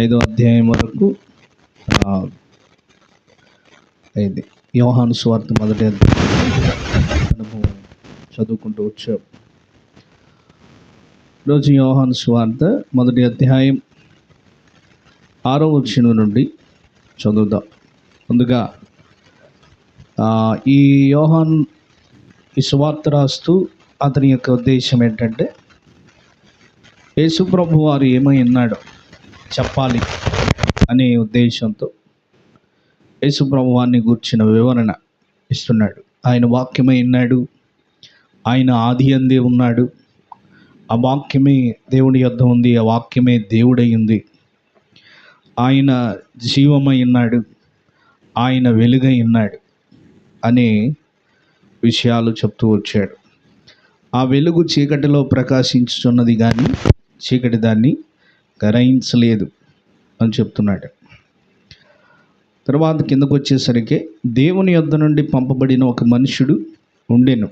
ఐదో అధ్యాయం వరకు అయితే యోహాను స్వార్థ మొదటి అధ్యాయం మనము చదువుకుంటూ వచ్చాం. రోజు యోహాను స్వార్థ మొదటి అధ్యాయం ఆరో వచ్చిన నుండి చదువుదాం. ముందుగా ఈ యోహాన్ ఈ సువార్త రాస్తూ అతని యొక్క ఉద్దేశం ఏంటంటే యేసుప్రభు వారు ఏమై ఉన్నాడో చెప్పాలి అనే ఉద్దేశంతో యేసుప్రభు గూర్చిన వివరణ ఇస్తున్నాడు. ఆయన వాక్యమై ఉన్నాడు ఆయన ఆది అందే ఉన్నాడు. ఆ వాక్యమే దేవుడి యొద్ద ఉంది. ఆ వాక్యమే దేవుడై ఉంది. ఆయన జీవమై ఉన్నాడు. ఆయన వెలుగై ఉన్నాడు అనే విషయాలు చెప్తూ వచ్చాడు. ఆ వెలుగు చీకటిలో ప్రకాశించుచున్నది కానీ చీకటి దాన్ని గ్రహించలేదు అని చెప్తున్నాడు. తర్వాత కిందకు వచ్చేసరికి దేవుని యొద్ద నుండి పంపబడిన ఒక మనుషుడు ఉండెను.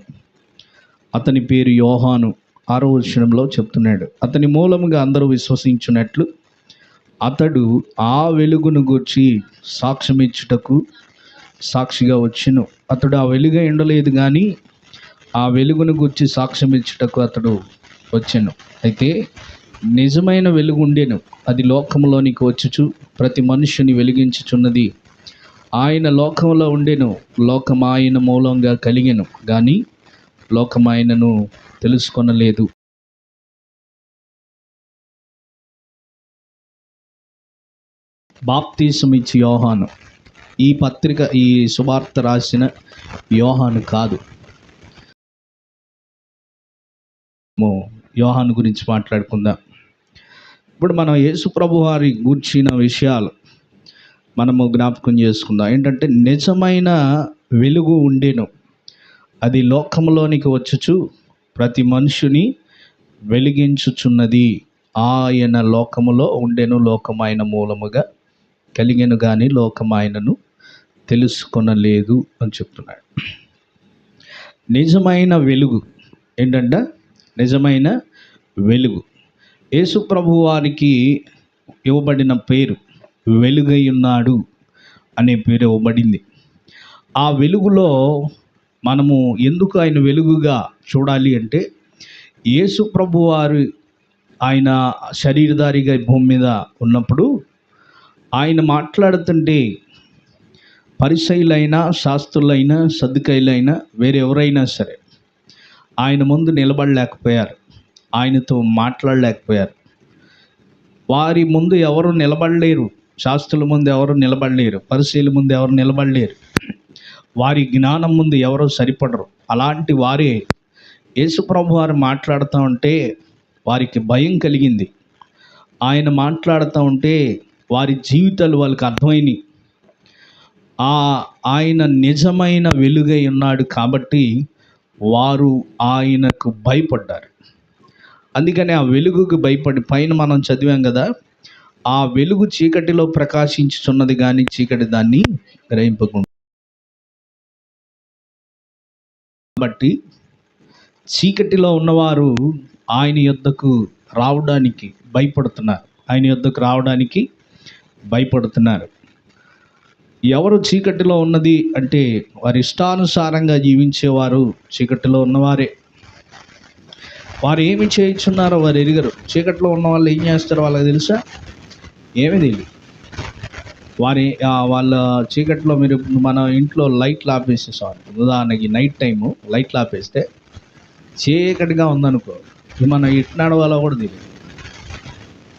అతని పేరు యోహాను. ఆరో వచనంలో చెప్తున్నాడు. అతని మూలముగా అందరూ విశ్వసించినట్లు అతడు ఆ వెలుగును గూర్చి సాక్ష్యం ఇచ్చుటకు సాక్షిగా వచ్చును. అతడు ఆ వెలుగ ఉండలేదు కానీ ఆ వెలుగును గుర్చి సాక్ష్యం ఇచ్చుటకు అతడు వచ్చాను. అయితే నిజమైన వెలుగుండెను అది లోకంలోనికి వచ్చుచు ప్రతి మనుష్యుని వెలిగించుచున్నది. ఆయన లోకంలో ఉండెను లోకం ఆయన మూలంగా కలిగెను కానీ లోకం ఆయనను తెలుసుకొనలేదు. బాప్తీసమిచ్చి యోహాను. ఈ పత్రిక ఈ సువార్త రాసిన యోహాను కాదు. యోహాను గురించి మాట్లాడుకుందాం. ఇప్పుడు మనం యేసుప్రభు వారి గూర్చిన విషయాలు మనము జ్ఞాపకం చేసుకుందాం. ఏంటంటే నిజమైన వెలుగు ఉండేను. అది లోకంలోనికి వచ్చుచు ప్రతి మనుషుని వెలిగించుచున్నది. ఆయన లోకములో ఉండెను లోకం ఆయన మూలముగా కలిగెను కానీ లోకం ఆయనను తెలుసుకొనలేదు అని చెప్తున్నాడు. నిజమైన వెలుగు ఏంటంటే నిజమైన వెలుగు. యేసుప్రభు వారికి ఇవ్వబడిన పేరు వెలుగై ఉన్నాడు అనే పేరు ఇవ్వబడింది. ఆ వెలుగులో మనము ఎందుకు ఆయన వెలుగుగా చూడాలి అంటే యేసు ప్రభు వారు ఆయన శరీరధారిగా భూమి మీద ఉన్నప్పుడు ఆయన మాట్లాడుతుంటే పరిశైలైనా శాస్త్రులైనా సద్దుకైలైనా వేరెవరైనా సరే ఆయన ముందు నిలబడలేకపోయారు. ఆయనతో మాట్లాడలేకపోయారు. వారి ముందు ఎవరు నిలబడలేరు. శాస్త్రుల ముందు ఎవరు నిలబడలేరు. పరిశీల ముందు ఎవరు నిలబడలేరు. వారి జ్ఞానం ముందు ఎవరు సరిపడరు. అలాంటి వారే యేసుప్రభు వారు మాట్లాడుతూ ఉంటే వారికి భయం కలిగింది. ఆయన మాట్లాడుతూ ఉంటే వారి జీవితాలు వాళ్ళకి అర్థమైనవి ఆ ఆయన నిజమైన వెలుగై ఉన్నాడు కాబట్టి వారు ఆయనకు భయపడ్డారు. అందుకని ఆ వెలుగుకు భయపడి పైన మనం చదివాం కదా ఆ వెలుగు చీకటిలో ప్రకాశించుచున్నది కానీ చీకటి దాన్ని గ్రహింపకుండా కాబట్టి చీకటిలో ఉన్నవారు ఆయన యొద్దకు రావడానికి భయపడుతున్నారు. ఆయన యొద్దకు రావడానికి భయపడుతున్నారు. ఎవరు చీకటిలో ఉన్నది అంటే వారి ఇష్టానుసారంగా జీవించేవారు చీకటిలో ఉన్నవారే. వారు ఏమి చేయించున్నారో వారు ఎరిగరు. చీకట్లో ఉన్న వాళ్ళు ఏం చేస్తారో వాళ్ళకి తెలుసా? ఏమీ తెలియదు వారి వాళ్ళ చీకట్లో మీరు మన ఇంట్లో లైట్లు ఆపేసేసారు ఉదాహరణకి నైట్ టైము లైట్లు ఆపేస్తే చీకటిగా ఉందనుకో మన మనం ఎటు నడవాలో కూడా తెలియదు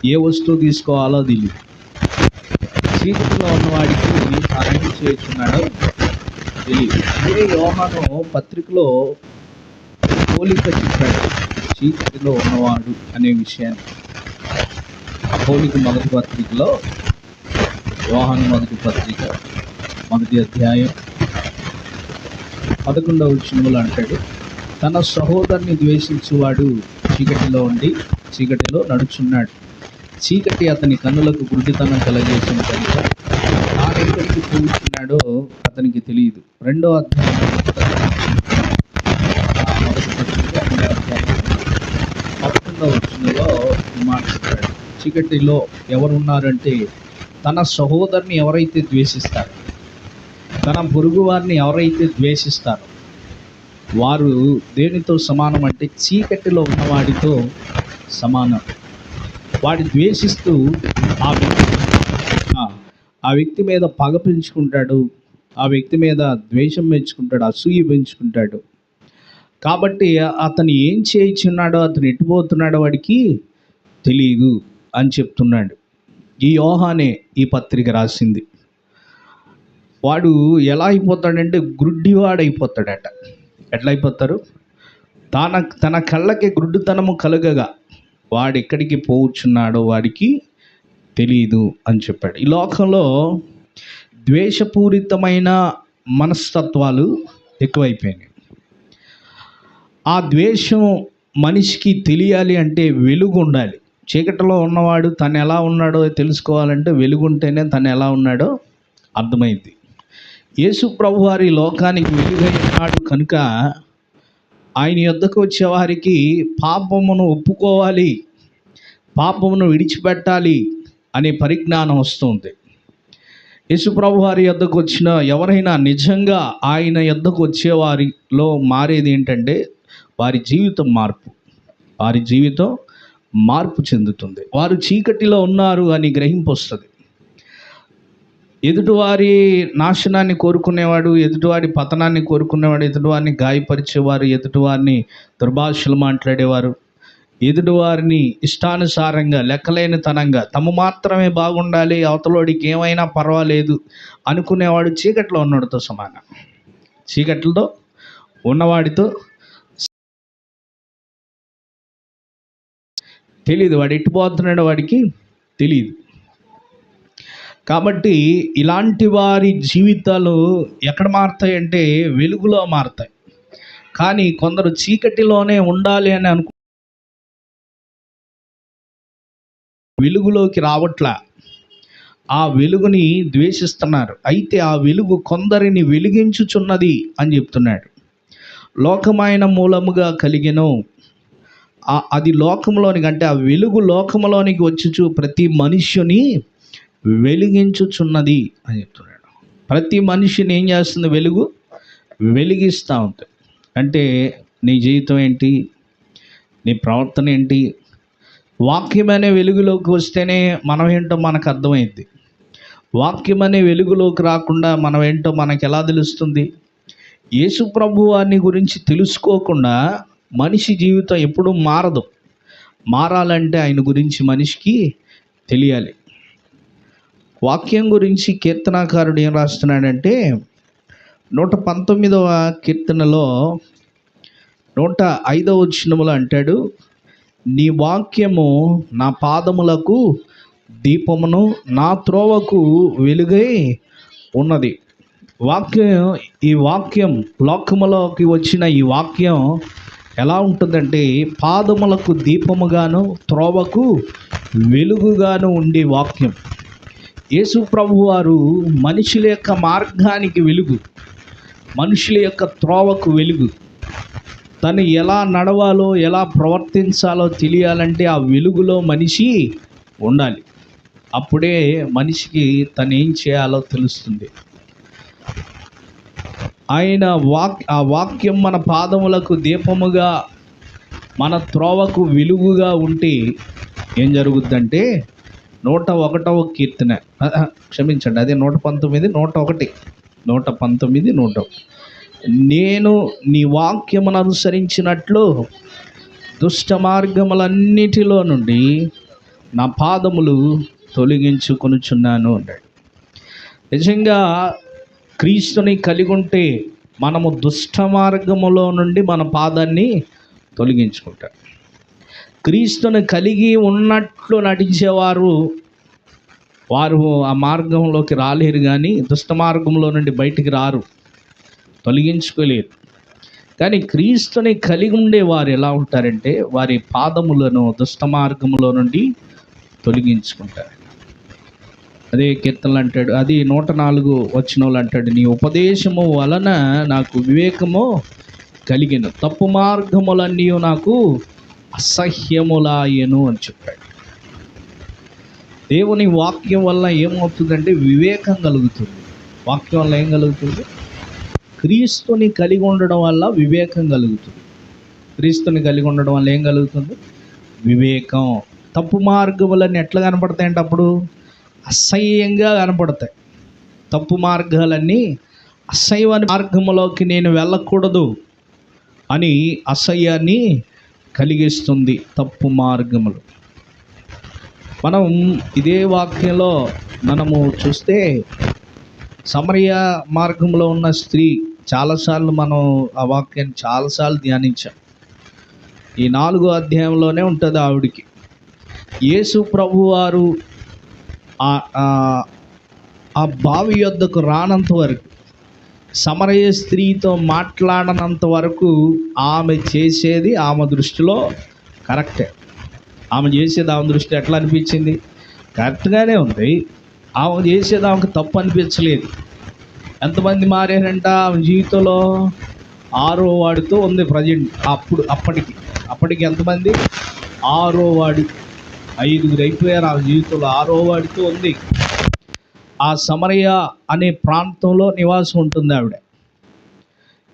ఏ వస్తువు తీసుకోవాలో తెలియదు చీకటిలో ఉన్నవాడికి అరెంజ్ చేస్తున్నాడో తెలియదు ఇదే యోహాను పత్రికలో పోలిక చెప్పాడు. చీకటిలో ఉన్నవాడు అనే విషయాన్ని పోలిక మొదటి పత్రికలో వాహన మొదటి పత్రిక మొదటి అధ్యాయం పదకొండవ వచనములు అంటాడు తన సహోదరుని ద్వేషించువాడు చీకటిలో ఉండి చీకటిలో నడుచున్నాడు. చీకటి అతని కన్నులకు గుడ్డితనం కలగేసిన కనుక తాను ఎక్కడికి పోతున్నాడో అతనికి తెలియదు. రెండో అధ్యాయం మొదటి వచనంలో చీకటిలో ఎవరున్నారంటే తన సహోదరుని ఎవరైతే ద్వేషిస్తారో తన పొరుగు వారిని ఎవరైతే ద్వేషిస్తారో వారు దేనితో సమానం అంటే చీకటిలో ఉన్నవాడితో సమానం. వాడి ద్వేషిస్తూ ఆ వ్యక్తి ఆ, ఆ వ్యక్తి మీద పగ పెంచుకుంటాడు ఆ వ్యక్తి మీద ద్వేషం పెంచుకుంటాడు అసూయ పెంచుకుంటాడు. కాబట్టి అతను ఏం చేయించున్నాడో అతను ఎట్టుపోతున్నాడో వాడికి తెలియదు అని చెప్తున్నాడు. ఈ యోహానే ఈ పత్రిక రాసింది. వాడు ఎలా అయిపోతాడంటే గ్రుడ్డివాడైపోతాడట ఎట్లా అయిపోతారు? తన తన కళ్ళకి గుడ్డుతనము కలుగగా వాడు ఎక్కడికి పోవచ్చున్నాడో వాడికి తెలియదు అని చెప్పాడు. ఈ లోకంలో ద్వేషపూరితమైన మనస్తత్వాలు ఎక్కువైపోయినాయి. ఆ ద్వేషం మనిషికి తెలియాలి అంటే వెలుగు ఉండాలి చీకటిలో ఉన్నవాడు తను ఎలా ఉన్నాడో తెలుసుకోవాలంటే వెలుగుంటేనే తను ఎలా ఉన్నాడో అర్థమైంది. యేసు ప్రభు వారి లోకానికి వెలుగైనాడు కనుక ఆయన యొద్దకు వచ్చేవారికి పాపమును ఒప్పుకోవాలి పాపమును విడిచిపెట్టాలి అనే పరిజ్ఞానం వస్తుంది. యేసుప్రభు వారి యొద్దకు వచ్చిన ఎవరైనా నిజంగా ఆయన యొద్దకు వచ్చేవారిలో మారేది ఏంటంటే వారి జీవితం మార్పు. వారి జీవితం మార్పు చెందుతుంది. వారు చీకటిలో ఉన్నారు అని గ్రహింపు వస్తుంది ఎదుటివారి నాశనాన్ని కోరుకునేవాడు ఎదుటివారి పతనాన్ని కోరుకునేవాడు ఎదుటివారిని గాయపరిచేవారు ఎదుటివారిని దుర్భాషలు మాట్లాడేవారు ఎదుటివారిని ఇష్టానుసారంగా లెక్కలేనితనంగా తమ మాత్రమే బాగుండాలి అవతలోడికి ఏమైనా పర్వాలేదు అనుకునేవాడు చీకట్లో ఉన్నవాడితో సమానం. చీకట్లతో ఉన్నవాడితో తెలియదు వాడు ఎట్టుపోతున్నాడో వాడికి తెలియదు కాబట్టి ఇలాంటి వారి జీవితాలు ఎక్కడ మారుతాయంటే వెలుగులో మారుతాయి. కానీ కొందరు చీకటిలోనే ఉండాలి అని అనుకు వెలుగులోకి రావట్లా. ఆ వెలుగుని ద్వేషిస్తున్నారు. అయితే ఆ వెలుగు కొందరిని వెలిగించుచున్నది అని చెప్తున్నాడు. లోకమైన మూలముగా కలిగిన అది లోకంలోని అంటే ఆ వెలుగు లోకంలోనికి వచ్చుచు ప్రతి మనిషిని వెలిగించుచున్నది అని చెప్తున్నాడు. ప్రతి మనిషిని ఏం చేస్తుంది వెలుగు? వెలిగిస్తూ ఉంటుంది. అంటే నీ జీవితం ఏంటి? నీ ప్రవర్తన ఏంటి? వాక్యం అనే వెలుగులోకి వస్తేనే మనం ఏంటో మనకు అర్థమైంది. వాక్యం అనే వెలుగులోకి రాకుండా మనం ఏంటో మనకు ఎలా తెలుస్తుంది? యేసు ప్రభు వారిని గురించి తెలుసుకోకుండా మనిషి జీవితం ఎప్పుడూ మారదు. మారాలంటే ఆయన గురించి మనిషికి తెలియాలి. వాక్యం గురించి కీర్తనాకారుడు ఏం రాస్తున్నాడంటే నూట పంతొమ్మిదవ కీర్తనలో నూట ఐదవ వచనములో అంటాడు నీ వాక్యము నా పాదములకు దీపమును నా త్రోవకు వెలుగై ఉన్నది. వాక్యం ఈ వాక్యం లోకములోకి వచ్చిన ఈ వాక్యం ఎలా ఉంటుందంటే పాదములకు దీపముగాను త్రోవకు వెలుగుగాను ఉండే వాక్యం. యేసు ప్రభు వారు మనుషుల యొక్క మార్గానికి వెలుగు మనుషుల యొక్క త్రోవకు వెలుగు. తను ఎలా నడవాలో ఎలా ప్రవర్తించాలో తెలియాలంటే ఆ వెలుగులో మనిషి ఉండాలి. అప్పుడే మనిషికి తను ఏం చేయాలో తెలుస్తుంది. ఆయన వాక్ ఆ వాక్యం మన పాదములకు దీపముగా మన త్రోవకు వెలుగుగా ఉంటే ఏం జరుగుద్దంటే నూట ఒకటవ కీర్తన. క్షమించండి అదే నూట పంతొమ్మిది నూట ఒకటి. నూట పంతొమ్మిది నూట నేను నీ వాక్యమును అనుసరించినట్లు దుష్ట మార్గములన్నిటిలో నుండి నా పాదములు తొలగించుకొనుచున్నాను అంటాడు నిజంగా క్రీస్తుని కలిగి ఉంటే మనము దుష్ట మార్గములో నుండి మన పాదాన్ని తొలగించుకుంటాం. క్రీస్తుని కలిగి ఉన్నట్లు నటించేవారు వారు ఆ మార్గంలోకి రాలేరు కానీ దుష్ట మార్గంలో నుండి బయటికి రారు తొలగించుకోలేరు. కానీ క్రీస్తుని కలిగి ఉండే వారు ఎలా ఉంటారంటే వారి పాదములను దుష్ట మార్గంలో నుండి తొలగించుకుంటారు. అదే కీర్తనలు అంటాడు. అది నూట నాలుగు వచ్చిన అంటాడు. నీ ఉపదేశము వలన నాకు వివేకము కలిగిన. తప్పు మార్గములన్నీ నాకు అసహ్యములాయను అని చెప్పాడు. దేవుని వాక్యం వల్ల ఏమవుతుందంటే వివేకం కలుగుతుంది. వాక్యం వల్ల ఏం కలుగుతుంది? క్రీస్తుని కలిగి ఉండడం వల్ల వివేకం కలుగుతుంది. క్రీస్తుని కలిగి ఉండడం వల్ల ఏం కలుగుతుంది? వివేకం. తప్పు మార్గములన్నీ ఎట్లా కనపడతాయంటే అప్పుడు? అసహ్యంగా కనపడతాయి. తప్పు మార్గాలన్నీ అసహ్యమైన మార్గములోకి నేను వెళ్ళకూడదు అని అసహ్యాన్ని కలిగిస్తుంది తప్పు మార్గములు. మనం ఇదే వాక్యంలో మనము చూస్తే సమరయ మార్గంలో ఉన్న స్త్రీ చాలాసార్లు మనం ఆ వాక్యాన్ని చాలాసార్లు ధ్యానించాం. ఈ నాలుగో అధ్యాయంలోనే ఉంటుంది ఆవిడికి. యేసు ప్రభు వారు ఆ- బావి యొద్దకు రానంత వరకు సమరయ స్త్రీతో మాట్లాడనంత వరకు ఆమె చేసేది ఆమె దృష్టిలో కరెక్టే. ఆమె చేసేది ఆమె దృష్టి ఎట్లా అనిపించింది? కరెక్ట్గానే ఉంది. ఆమె చేసేది ఆమెకు తప్పు అనిపించలేదు. ఎంతమంది మారారంట ఆమె జీవితంలో? ఆరో వాడితో ఉంది ప్రజెంట్. అప్పుడు అప్పటికి అప్పటికి ఎంతమంది? ఆరో వాడి ఐదుగురు అయిపోయారు ఆ జీవితంలో ఆరో వాడితో ఉంది. ఆ సమరయ అనే ప్రాంతంలో నివాసం ఉంటుంది ఆవిడ.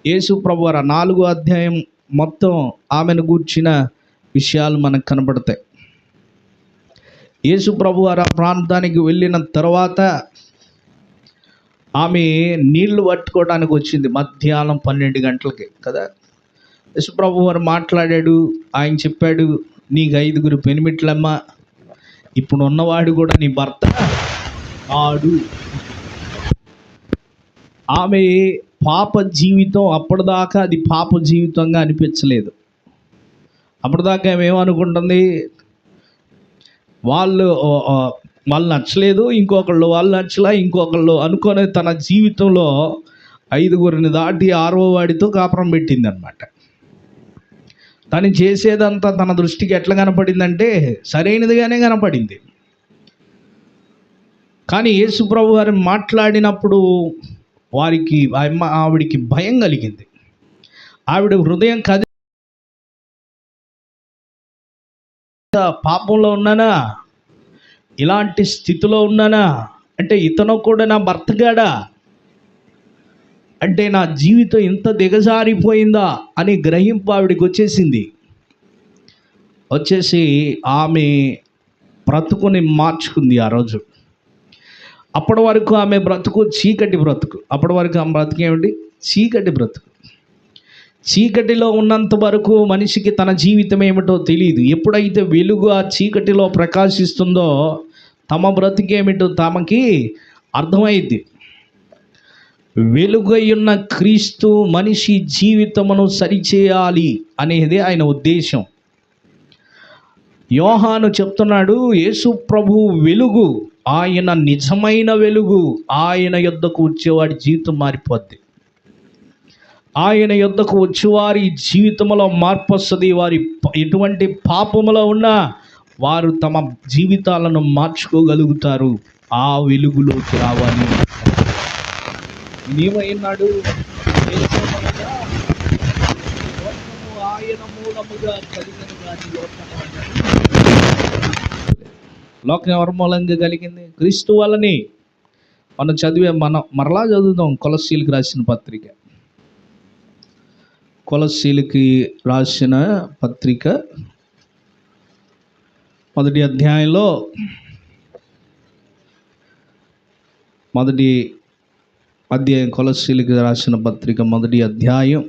యేసు ప్రభు నాలుగు నాలుగో అధ్యాయం మొత్తం ఆమెను గూర్చిన విషయాలు మనకు కనబడతాయి. యేసు ప్రభువారు ఆ ప్రాంతానికి వెళ్ళిన తర్వాత ఆమె నీళ్ళు పట్టుకోవడానికి వచ్చింది. మధ్యాహ్నం పన్నెండు గంటలకి కదా? యేసు ప్రభువారు మాట్లాడాడు ఆయన చెప్పాడు నీకు ఐదుగురు పెనిమిట్లమ్మ ఇప్పుడు ఉన్నవాడు కూడా నీ భర్త ఆడు ఆమె పాప జీవితం అప్పటిదాకా అది పాప జీవితంగా అనిపించలేదు. అప్పటిదాకా ఆమె ఏమనుకుంటుంది? వాళ్ళు వాళ్ళు నచ్చలేదు ఇంకొకళ్ళు వాళ్ళు నచ్చలా ఇంకొకళ్ళు అనుకునే తన జీవితంలో ఐదుగురిని దాటి ఆరో వాడితో కాపురం పెట్టింది అనమాట తను చేసేదంతా తన దృష్టికి ఎట్లా కనపడిందంటే సరైనదిగానే కనపడింది. కానీ యేసుప్రభు వారు మాట్లాడినప్పుడు వారికి ఆ అమ్మ ఆవిడికి భయం కలిగింది. ఆవిడ హృదయం కది పాపంలో ఉన్నానా? ఇలాంటి స్థితిలో ఉన్నానా? అంటే ఇతను కూడా నా భర్తగాడా? అంటే నా జీవితం ఇంత దిగజారిపోయిందా అని గ్రహింపు ఆవిడికి వచ్చేసింది. వచ్చేసి ఆమె బ్రతుకుని మార్చుకుంది ఆ రోజు. అప్పటి వరకు ఆమె బ్రతుకు చీకటి బ్రతుకు. అప్పటి వరకు ఆమె బ్రతుకు ఏమిటి చీకటి బ్రతుకు. చీకటిలో ఉన్నంత వరకు మనిషికి తన జీవితం ఏమిటో తెలియదు ఎప్పుడైతే వెలుగు ఆ చీకటిలో ప్రకాశిస్తుందో తమ బ్రతికేమిటో తమకి అర్థమైద్ది. వెలుగయున్న క్రీస్తు మనిషి జీవితమును సరిచేయాలి అనేది ఆయన ఉద్దేశం. యోహాను చెప్తున్నాడు యేసు ప్రభు వెలుగు ఆయన నిజమైన వెలుగు ఆయన యొద్దకు వచ్చేవాడి జీవితం మారిపోద్ది. ఆయన యొద్దకు వచ్చేవారి జీవితంలో మార్పు వస్తుంది వారి ఎటువంటి పాపములో ఉన్నా వారు తమ జీవితాలను మార్చుకోగలుగుతారు. ఆ వెలుగులోకి రావాలి. నీవైనాడు దేశమనగా ఆయన మూలముగా కలిగిన లోకం ఎవరి మూలంగా కలిగింది? క్రీస్తు వలని. మనం చదివే మనం మరలా చదువుదాం కొలసీలకు రాసిన పత్రిక. కొలసీలకి రాసిన పత్రిక మొదటి అధ్యాయంలో మొదటి అధ్యాయం కొలశీలికి రాసిన పత్రిక మొదటి అధ్యాయం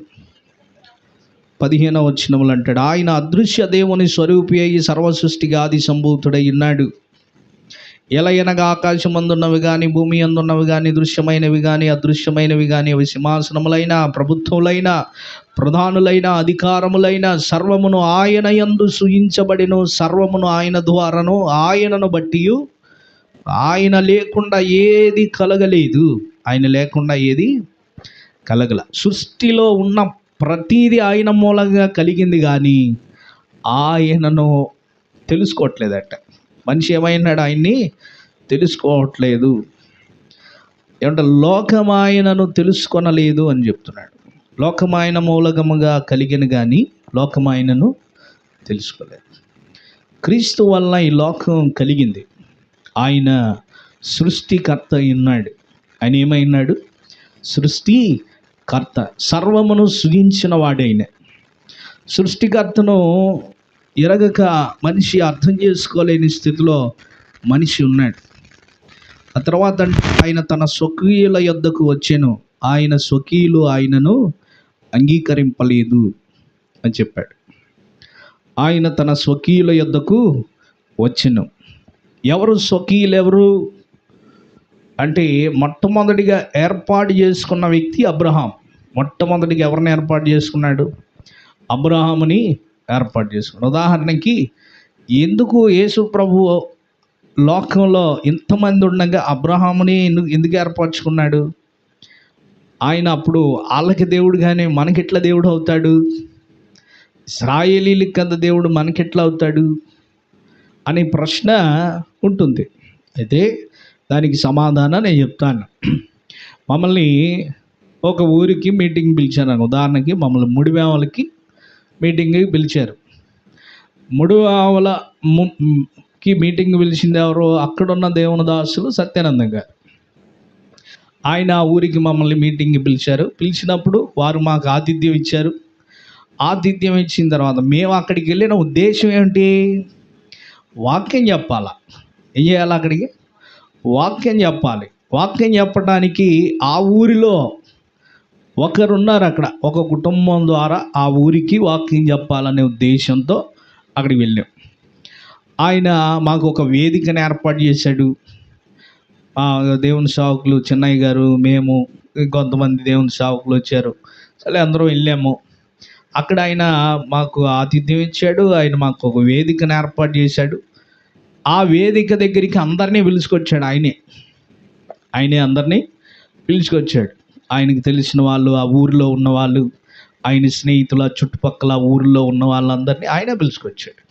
పదిహేనవ వచ్చినములు అంటాడు. ఆయన అదృశ్య దేవుని స్వరూపి అయి సర్వసృష్టికి ఆది సంభూతుడై ఉన్నాడు. ఎలా ఎనగా ఆకాశమందున్నవి కానీ భూమి అందున్నవి కానీ దృశ్యమైనవి కానీ అదృశ్యమైనవి కానీ అవి సింహాసనములైన ప్రభుత్వములైన ప్రధానులైన అధికారములైన సర్వమును ఆయన యందు సూయించబడిను సర్వమును ఆయన ద్వారాను ఆయనను బట్టి ఆయన లేకుండా ఏది కలగలేదు. ఆయన లేకుండా ఏది కలగల. సృష్టిలో ఉన్న ప్రతీది ఆయన మూలంగా కలిగింది కానీ ఆయనను తెలుసుకోవట్లేదట. మనిషి ఏమైనాడు ఆయన్ని తెలుసుకోవట్లేదు. ఏమంటే లోకమాయనను తెలుసుకొనలేదు అని చెప్తున్నాడు. లోకమాయన మూలకముగా కలిగిన కానీ లోకమాయనను తెలుసుకోలేదు. క్రీస్తు వల్ల ఈ లోకం కలిగింది. ఆయన సృష్టికర్త ఉన్నాడు ఆయన ఏమైనాడు? సృష్టి కర్త సర్వమును సృజించిన వాడైన. సృష్టికర్తను ఎరగక మనిషి అర్థం చేసుకోలేని స్థితిలో మనిషి ఉన్నాడు. ఆ తర్వాత ఆయన తన స్వకీయుల యొద్దకు వచ్చాను. ఆయన స్వకీయులు ఆయనను అంగీకరింపలేదు అని చెప్పాడు. ఆయన తన స్వకీయుల యొద్దకు వచ్చాను. ఎవరు స్వకీయులు ఎవరు అంటే మొట్టమొదటిగా ఏర్పాటు చేసుకున్న వ్యక్తి అబ్రహాం. మొట్టమొదటిగా ఎవరిని ఏర్పాటు చేసుకున్నాడు? అబ్రహాముని ఏర్పాటు చేసుకున్నాడు. ఉదాహరణకి ఎందుకు యేసు ప్రభు లోకంలో ఇంతమంది ఉండగా అబ్రహాముని ఎందుకు ఎందుకు ఏర్పరచుకున్నాడు? ఆయన అప్పుడు వాళ్ళకి దేవుడు కానీ మనకెట్లా దేవుడు అవుతాడు? ఇస్రాయేలీలకి కదా దేవుడు మనకెట్లా అవుతాడు? అనే ప్రశ్న ఉంటుంది. అయితే దానికి సమాధానం నేను చెప్తాను. మమ్మల్ని ఒక ఊరికి మీటింగ్ పిలిచాను ఉదాహరణకి మమ్మల్ని ముడివేమలకి మీటింగ్కి పిలిచారు. ముడివేమల కి మీటింగ్ పిలిచింది ఎవరు అక్కడున్న దేవుని దాసులు సత్యానందం గారు. ఆయన ఆ ఊరికి మమ్మల్ని మీటింగ్కి పిలిచారు. పిలిచినప్పుడు వారు మాకు ఆతిథ్యం ఇచ్చారు. ఆతిథ్యం ఇచ్చిన తర్వాత మేము అక్కడికి వెళ్ళిన ఉద్దేశం ఏంటి వాక్యం చెప్పాలా? ఏం చేయాలి అక్కడికి? వాక్యం చెప్పాలి. వాక్యం చెప్పడానికి ఆ ఊరిలో ఒకరున్నారు అక్కడ. ఒక కుటుంబం ద్వారా ఆ ఊరికి వాక్యం చెప్పాలనే ఉద్దేశంతో అక్కడికి వెళ్ళాం. ఆయన మాకు ఒక వేదికను ఏర్పాటు చేశాడు. దేవుని సేవకులు చిన్నయ్య గారు మేము కొంతమంది దేవుని సేవకులు వచ్చారు. సరే అందరం వెళ్ళాము. అక్కడ ఆయన మాకు ఆతిథ్యం ఇచ్చాడు. ఆయన మాకు ఒక వేదికను ఏర్పాటు చేశాడు. ఆ వేదిక దగ్గరికి అందరినీ పిలుచుకొచ్చాడు ఆయనే. ఆయనే అందరినీ పిలుచుకొచ్చాడు. ఆయనకి తెలిసిన వాళ్ళు ఆ ఊరిలో ఉన్న వాళ్ళు ఆయన స్నేహితుల చుట్టుపక్కల ఊరిలో ఉన్న వాళ్ళందరినీ ఆయనే పిలుచుకొచ్చాడు.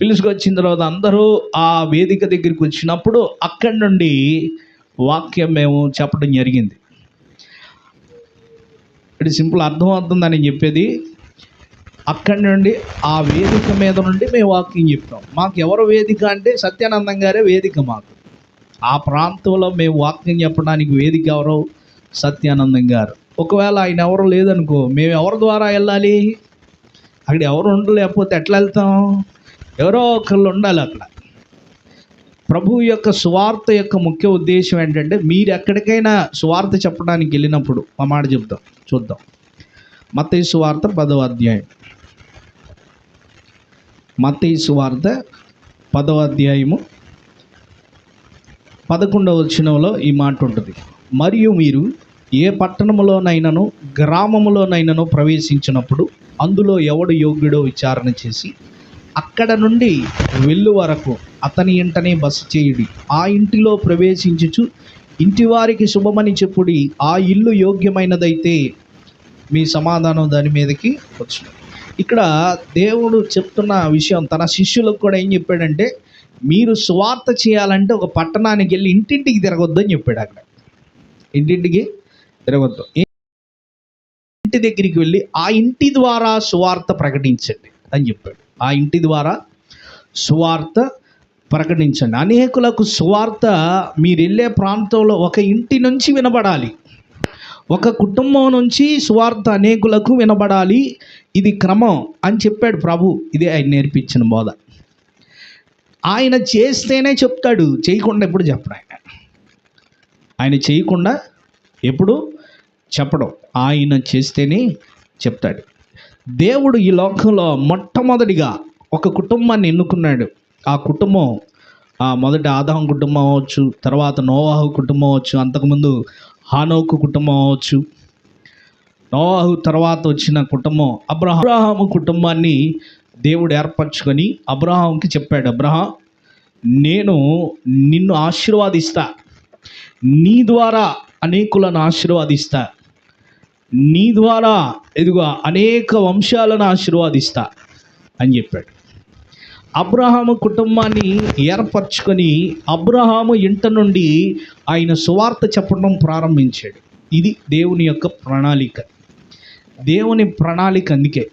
పిలుచుకొచ్చిన తర్వాత అందరూ ఆ వేదిక దగ్గరికి వచ్చినప్పుడు అక్కడి నుండి వాక్యం మేము చెప్పడం జరిగింది. ఇది సింపుల్ అర్థం అవుతుందని చెప్పేది అక్కడి నుండి ఆ వేదిక మీద నుండి మేము వాకింగ్ చెప్తాం. మాకు ఎవరు వేదిక అంటే సత్యానందం గారే వేదిక మాకు. ఆ ప్రాంతంలో మేము వాకింగ్ చెప్పడానికి వేదిక ఎవరు? సత్యానందం గారు. ఒకవేళ ఆయన ఎవరు లేదనుకో మేము ఎవరి ద్వారా వెళ్ళాలి? అక్కడ ఎవరు ఉండలేకపోతే ఎట్లా వెళ్తాం? ఎవరో ఒకళ్ళు ఉండాలి అక్కడ. ప్రభు యొక్క స్వార్థ యొక్క ముఖ్య ఉద్దేశం ఏంటంటే మీరు ఎక్కడికైనా స్వార్థ చెప్పడానికి వెళ్ళినప్పుడు మా మాట చెప్తాం చూద్దాం. మత స్వార్థ పదవ అధ్యాయం. మత్తయి సువార్త పదవ అధ్యాయము పదకొండవ వచనంలో ఈ మాట ఉంటుంది. మరియు మీరు ఏ పట్టణములోనైనాను గ్రామములోనైనాను ప్రవేశించినప్పుడు అందులో ఎవడు యోగ్యుడో విచారణ చేసి అక్కడ నుండి వెళ్ళు వరకు అతని ఇంటనే బస చేయుడి. ఆ ఇంటిలో ప్రవేశించుచు ఇంటివారికి శుభమని చెప్పుడి. ఆ ఇల్లు యోగ్యమైనదైతే మీ సమాధానం దాని మీదకి వచ్చింది ఇక్కడ దేవుడు చెప్తున్న విషయం తన శిష్యులకు కూడా ఏం చెప్పాడంటే మీరు స్వార్థ చేయాలంటే ఒక పట్టణానికి వెళ్ళి ఇంటింటికి తిరగొద్దు అని చెప్పాడు అక్కడ. ఇంటింటికి తిరగొద్దు. ఇంటి దగ్గరికి వెళ్ళి ఆ ఇంటి ద్వారా సువార్త ప్రకటించండి అని చెప్పాడు. ఆ ఇంటి ద్వారా సువార్త ప్రకటించండి. అనేకులకు సువార్త మీరు వెళ్ళే ప్రాంతంలో ఒక ఇంటి నుంచి వినబడాలి. ఒక కుటుంబం నుంచి సువార్త అనేకులకు వినబడాలి. ఇది క్రమం అని చెప్పాడు ప్రభు. ఇదే ఆయన నేర్పించిన బోధ. ఆయన చేస్తేనే చెప్తాడు. చేయకుండా ఎప్పుడు చెప్పడు ఆయన. ఆయన చేయకుండా ఎప్పుడు చెప్పడం. ఆయన చేస్తేనే చెప్తాడు. దేవుడు ఈ లోకంలో మొట్టమొదటిగా ఒక కుటుంబాన్ని ఎన్నుకున్నాడు. ఆ కుటుంబం ఆ మొదటి ఆదాం కుటుంబం అవచ్చు తర్వాత నోవాహు కుటుంబం అవచ్చు అంతకుముందు హానోకు కుటుంబం అవ్వచ్చు. నోవాహు తర్వాత వచ్చిన కుటుంబం అబ్రహం అబ్రహాము కుటుంబాన్ని దేవుడు ఏర్పరచుకొని అబ్రహాంకి చెప్పాడు అబ్రహాం నేను నిన్ను ఆశీర్వాదిస్తా. నీ ద్వారా అనేకులను ఆశీర్వాదిస్తా. నీ ద్వారా ఎదుగు అనేక వంశాలను ఆశీర్వాదిస్తా అని చెప్పాడు. అబ్రహాము కుటుంబాన్ని ఏర్పరచుకొని అబ్రహాము ఇంట నుండి ఆయన సువార్త చెప్పడం ప్రారంభించాడు. ఇది దేవుని యొక్క ప్రణాళిక. దేవుని ప్రణాళిక అందుకే.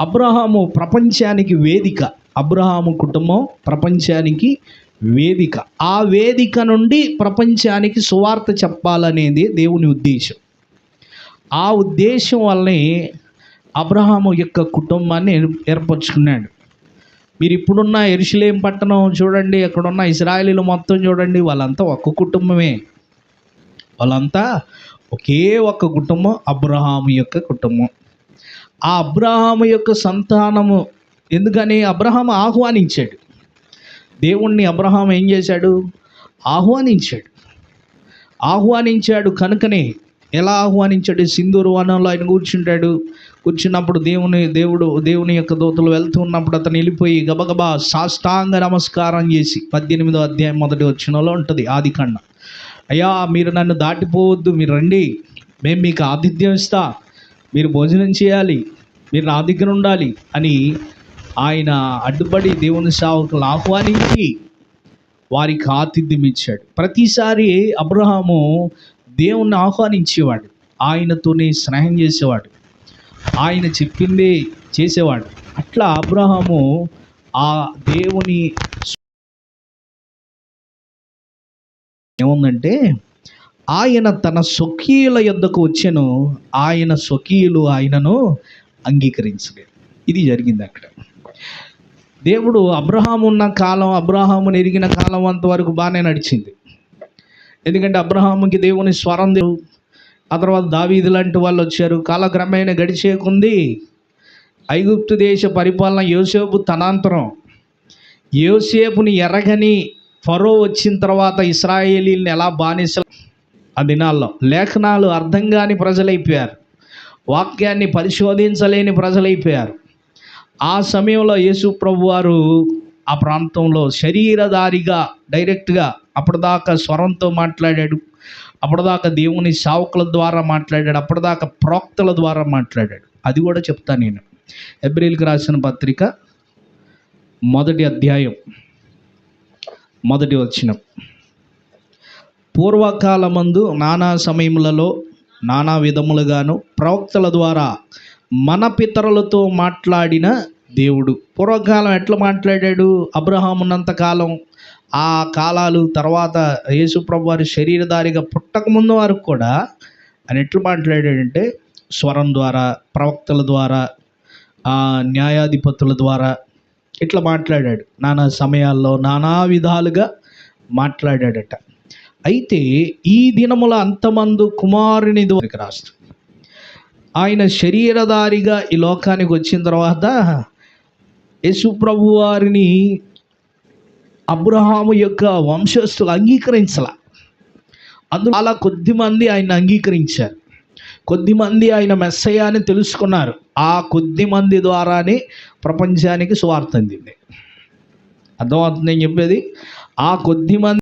అబ్రహాము ప్రపంచానికి వేదిక. అబ్రహాము కుటుంబం ప్రపంచానికి వేదిక. ఆ వేదిక నుండి ప్రపంచానికి సువార్త చెప్పాలనేది దేవుని ఉద్దేశం. ఆ ఉద్దేశం వల్లనే అబ్రహాము యొక్క కుటుంబాన్ని ఏర్పరచుకున్నాడు. మీరు ఇప్పుడున్న ఎరుషులేం పట్టణం చూడండి అక్కడున్న ఇస్రాయలీలు మొత్తం చూడండి వాళ్ళంతా ఒక్క కుటుంబమే. వాళ్ళంతా ఒకే ఒక్క కుటుంబం అబ్రహాము యొక్క కుటుంబం. ఆ అబ్రహాము యొక్క సంతానము ఎందుకని? అబ్రహాం ఆహ్వానించాడు. దేవుణ్ణి అబ్రహాం ఏం చేశాడు? ఆహ్వానించాడు. ఆహ్వానించాడు కనుకనే ఎలా ఆహ్వానించాడు? సింధూరు వనంలో ఆయన కూర్చుంటాడు. కూర్చున్నప్పుడు దేవుని దేవుడు దేవుని యొక్క దూతలు వెళ్తూ ఉన్నప్పుడు అతను వెళ్ళిపోయి గబగబా సాష్టాంగ నమస్కారం చేసి పద్దెనిమిదో అధ్యాయం మొదటి వచ్చినలో ఉంటుంది ఆది కన్న. అయ్యా మీరు నన్ను దాటిపోవద్దు మీరు రండి. మేము మీకు ఆతిథ్యం ఇస్తా. మీరు భోజనం చేయాలి మీరు నా దగ్గర ఉండాలి అని ఆయన అడ్డుపడి దేవుని సేవకులను ఆహ్వానించి వారికి ఆతిథ్యం ఇచ్చాడు. ప్రతిసారి అబ్రహాము దేవుణ్ణి ఆహ్వానించేవాడు. ఆయనతోనే స్నేహం చేసేవాడు. ఆయన చెప్పిందే చేసేవాడు. అట్లా అబ్రహాము ఆ దేవుని ఏముందంటే ఆయన తన స్వకీయుల యొద్దకు వచ్చెను ఆయన స్వకీయులు ఆయనను అంగీకరించలేదు. ఇది జరిగింది అక్కడ. దేవుడు అబ్రహాం ఉన్న కాలం అబ్రహామును ఎరిగిన కాలం అంతవరకు బాగానే నడిచింది. ఎందుకంటే అబ్రహాముకి దేవుని స్వరం దేవు ఆ తర్వాత దావీదు లాంటి వాళ్ళు వచ్చారు. కాలక్రమేణా గడిచేకుంది ఐగుప్తు దేశ పరిపాలన యోసేపు తనాంతరం. యోసేపుని ఎరగని ఫరో వచ్చిన తర్వాత ఇస్రాయేలీల్ని ఎలా బానిస ఆ దినాల్లో లేఖనాలు అర్థం కాని ప్రజలైపోయారు. వాక్యాన్ని పరిశోధించలేని ప్రజలైపోయారు. ఆ సమయంలో యేసు ప్రభు వారు ఆ ప్రాంతంలో శరీరధారిగా డైరెక్ట్గా అప్పటిదాకా స్వరంతో మాట్లాడాడు. అప్పటిదాకా దేవుని సావుకుల ద్వారా మాట్లాడాడు. అప్పటిదాకా ప్రోక్తల ద్వారా మాట్లాడాడు. అది కూడా చెప్తాను నేను. ఎబ్రిల్కి రాసిన పత్రిక మొదటి అధ్యాయం మొదటి వచ్చిన పూర్వకాలమందు నానా సమయములలో నానా విధములుగాను ప్రవక్తల ద్వారా మన పితరులతో మాట్లాడిన దేవుడు. పూర్వకాలం ఎట్లా మాట్లాడాడు? అబ్రహాం ఉన్నంతకాలం ఆ కాలాలు తర్వాత యేసుప్రభు వారి శరీరధారిగా పుట్టక ముందు వరకు కూడా ఆయన ఎట్లా మాట్లాడాడంటే స్వరం ద్వారా ప్రవక్తల ద్వారా ఆ న్యాయాధిపతుల ద్వారా ఇట్లా మాట్లాడాడు. నానా సమయాల్లో నానా విధాలుగా మాట్లాడాడట. అయితే ఈ దినముల అంతమందు కుమారుని ద్వారా రాష్ట్రం ఆయన శరీరధారిగా ఈ లోకానికి వచ్చిన తర్వాత యేసుప్రభు వారిని అబ్రహాము యొక్క వంశస్థులు అంగీకరించాల. అందులో అలా కొద్ది మంది ఆయన అంగీకరించారు. కొద్దిమంది ఆయన మెస్సయ్య అని తెలుసుకున్నారు. ఆ కొద్ది మంది ద్వారానే ప్రపంచానికి స్వార్థం అందింది. అర్థమవుతుంది నేను చెప్పేది? ఆ కొద్దిమంది